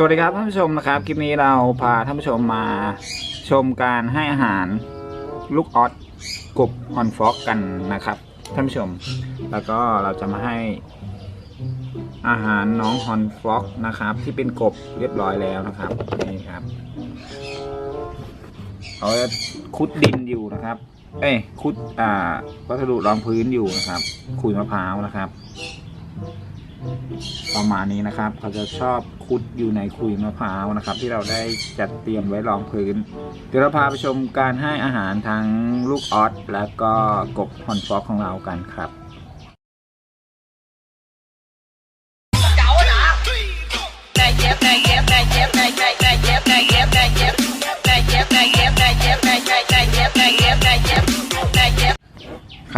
สวัสดีครับท่านผู้ชมนะครับคลิปนี้เราพาท่านผู้ชมมาชมการให้อาหารลูกออสกบฮอนฟอกกันนะครับ ท่านผู้ชม แล้วก็เราจะมาให้อาหารน้องฮอนฟอกนะครับ ที่เป็นกบเรียบร้อยแล้วนะครับนี่ครับเขาจะคุดดินอยู่นะครับ เอ้คุดอ่าวัสดุรองพื้นอยู่นะครับขุยมะพร้าวนะครับ ประมาณนี้นะครับ เขาจะชอบคุดอยู่ในคุยมะพร้าวนะครับ ที่เราได้จัดเตรียมไว้รองพื้น เดี๋ยวเราพาไปชมการให้อาหารทั้งลูกออสและก็กบฮอนฟอกของเรากันครับ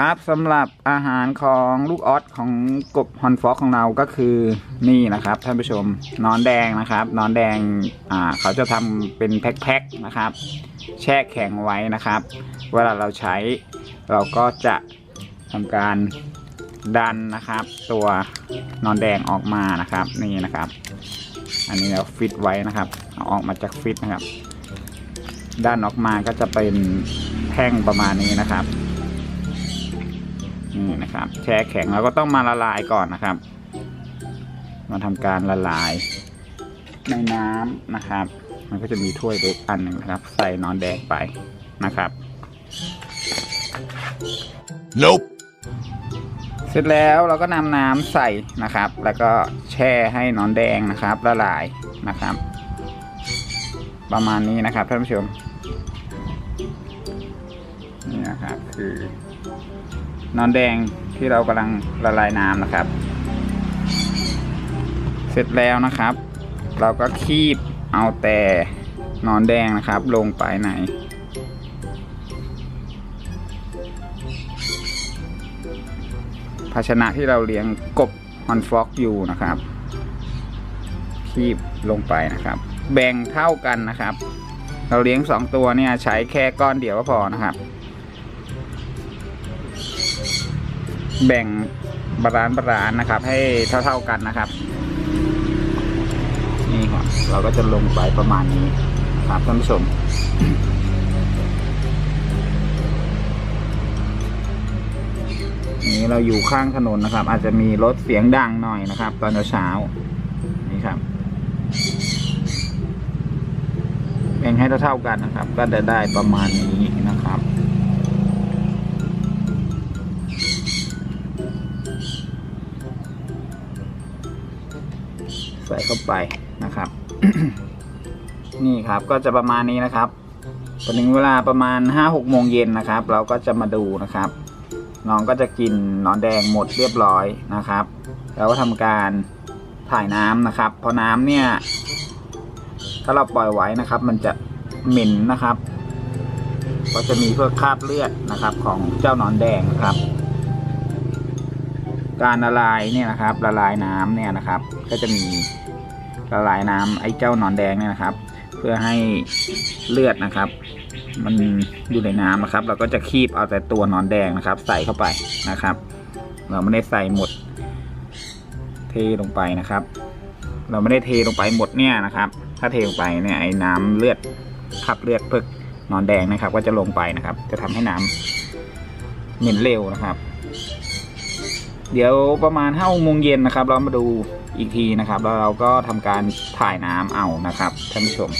ครับสำหรับอาหารของลูกออสของกบฮอนฟอกของเราก็คือนี่นะครับท่านผู้ชมนอนแดงนะครับนอนแดงอ่าเขาจะทำเป็นแพ็คๆนะครับ แช่แข็งไว้นะครับ เวลาเราใช้เราก็จะทำการดันนะครับ ตัวนอนแดงออกมานะครับนี่นะครับ อันนี้เราฟิตไว้นะครับเอาออกมาจากฟิตนะครับ ด้านออกมาก็จะเป็นแท่งประมาณนี้นะครับ นี่นะครับ แช่แข็งเราก็ต้องมาละลายก่อนนะครับ มาทำการละลายในน้ำนะครับ มันก็จะมีถ้วยเล็กอันหนึ่งนะครับ ใส่นอนแดงไปนะครับ Nope. เสร็จแล้วเราก็นำน้ำใส่นะครับ แล้วก็แช่ให้นอนแดงนะครับละลายนะครับ ประมาณนี้นะครับท่านผู้ชม นี่นะครับ คือนอนแดงที่เรากำลังละลายน้ำนะครับ เสร็จแล้วนะครับ เราก็คีบเอาแต่นอนแดงนะครับ ลงไปในภาชนะที่เราเลี้ยงกบฮอนฟอกอยู่นะครับ คีบลงไปนะครับ แบ่งเท่ากันนะครับ เราเลี้ยงสองตัวเนี่ยใช้แค่ก้อนเดียวก็พอนะครับ แบ่งบาลานซ์บาลานซ์นะครับ ให้เท่า ๆกันนะครับ นี่ครับเราก็จะลงไปประมาณนี้ครับท่านผู้ชมนี่เราอยู่ข้างถนนนะครับ อาจจะมีรถเสียงดังหน่อยนะครับ ตอนเช้านี่ครับแบ่งให้เท่าๆกันนะครับ ก็จะได้ประมาณนี้ เข้าไปนะครับ นี่ครับก็จะประมาณนี้นะครับพอถึงเวลาประมาณห้าหกโมงเย็นนะครับ เราก็จะมาดูนะครับ น้องก็จะกินหนอนแดงหมดเรียบร้อยนะครับแล้วก็ทำการถ่ายน้ำนะครับ เพราะน้ำเนี่ย ถ้าเราปล่อยไว้นะครับ มันจะเหม็นนะครับ ก็จะมีเพื่อคราบเลือดนะครับ ของเจ้าหนอนแดงนะครับ การละลายเนี่ยนะครับ ละลายน้ำเนี่ยนะครับ ก็จะมีละลายน้ำไอ้เจ้านอนแดงเนี่ยนะครับ เพื่อให้เลือดนะครับ มันอยู่ในน้ำนะครับ เราก็จะคีบเอาแต่ตัวนอนแดงนะครับ ใส่เข้าไปนะครับ เราไม่ได้ใส่หมด เทลงไปนะครับ เราไม่ได้เทลงไปหมดเนี่ยนะครับ ถ้าเทลงไปเนี่ยไอ้น้ำเลือดขับเลือดเพิกนอนแดงนะครับ ก็จะลงไปนะครับ จะทำให้น้ำเหม็นเร็วนะครับ เดี๋ยวประมาณห้าโมงเย็นนะครับ เรามาดูอีกทีนะครับแล้วเราก็ทำการถ่ายน้ำเอานะครับท่านผู้ชม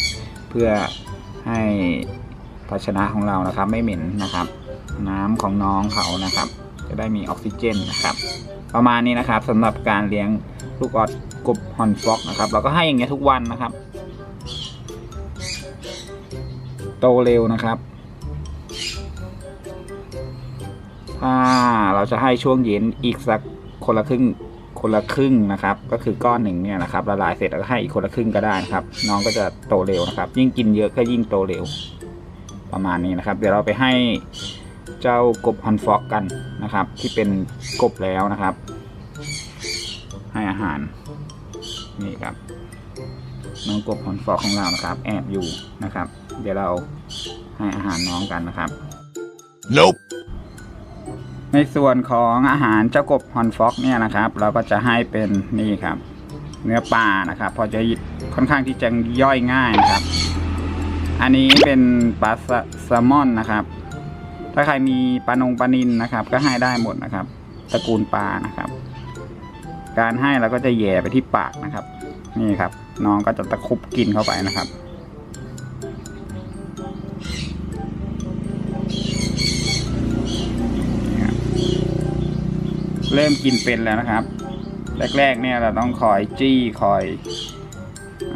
เพื่อให้ภาชนะของเรานะครับ ไม่เหม็นนะครับ น้ำของน้องเขานะครับ จะได้มีออกซิเจนนะครับ ประมาณนี้นะครับสำหรับการเลี้ยงลูกออดกบฮอนฟ็อกนะครับ เราก็ให้อย่างเงี้ยทุกวันนะครับ โตเร็วนะครับ ถ้าเราจะให้ช่วงเย็นอีกสักคนละครึ่งคนละครึ่งนะครับ ก็คือก้อนหนึ่งเนี่ยนะครับละลายเสร็จแล้วให้อีกคนละครึ่งก็ได้นะครับ น้องก็จะโตเร็วนะครับ ยิ่งกินเยอะก็ยิ่งโตเร็ว ประมาณนี้นะครับ เดี๋ยวเราไปให้เจ้ากบฮันฟอกกันนะครับ ที่เป็นกบแล้วนะครับ ให้อาหารนี่ครับ น้องกบฮันฟอกของเรานะครับ แอบอยู่นะครับ เดี๋ยวเราให้อาหารน้องกันนะครับ Nope. ในส่วนของอาหารเจ้ากบฮอนฟ็อกเนี่ยนะครับ เราก็จะให้เป็นนี่ครับ เนื้อปลานะครับพอจะค่อนข้างที่จะย่อยง่ายนะครับ อันนี้เป็นปลาแซลมอนนะครับ ถ้าใครมีปลานงปลานินนะครับ ก็ให้ได้หมดนะครับ ตระกูลปลานะครับ การให้เราก็จะแย่ไปที่ปากนะครับ นี่ครับ น้องก็จะตะคุบกินเข้าไปนะครับ เริ่มกินเป็นแล้วนะครับ แรกๆเนี่ยเราต้องคอยจี้คอย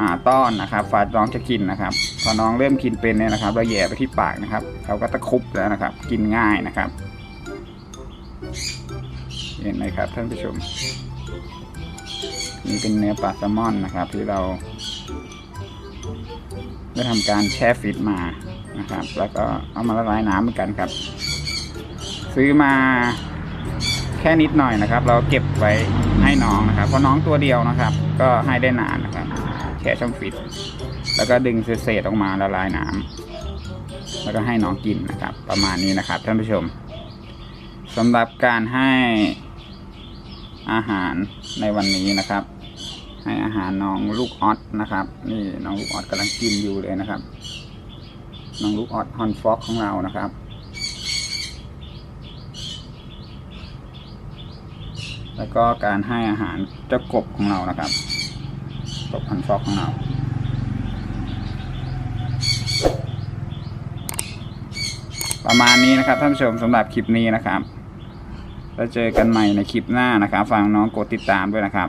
อ่าต้อนนะครับฝาน้องจะกินนะครับ พอน้องเริ่มกินเป็นเนี่ยนะครับ เราแหย่ไปที่ปากนะครับเขาก็ตะคุบแล้วนะครับ กินง่ายนะครับ เห็นไหมครับท่านผู้ชมนี่เป็นเนื้อปลาแซลมอนนะครับ ที่เราได้ทำการแช่ฟิตมานะครับ แล้วก็เอามาละลายน้ำเหมือนกันครับ ซื้อมา ค่นิดหน่อยนะครับ เราเก็บไว้ให้น้องนะครับ เพราะน้องตัวเดียวนะครับ ก็ให้ได้นานนะครับ แช่ช่องฟิต แล้วก็ดึงเศษออกมาละลายน้ำแล้วก็ให้น้องกินนะครับ ประมาณนี้นะครับ ท่านผู้ชมสำหรับการให้อาหารในวันนี้นะครับ ให้อาหารน้องลูกออสนะครับ นี่น้องลูกออสกำลังกินอยู่เลยนะครับ น้องลูกออสฮอนฟ็อกของเรานะครับ แล้วก็การให้อาหารเจ้ากบของเรานะครับกบฮอนฟอกของเราประมาณนี้นะครับท่านผู้ชมสำหรับคลิปนี้นะครับแล้วเจอกันใหม่ในคลิปหน้านะครับฟังน้องกดติดตามด้วยนะครับ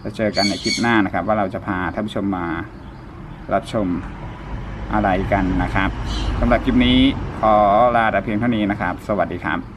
แล้วเจอกันในคลิปหน้านะครับ ว่าเราจะพาท่านผู้ชมมารับชมอะไรกันนะครับสำหรับคลิปนี้ขอลาแต่เพียงเท่านี้นะครับ สวัสดีครับ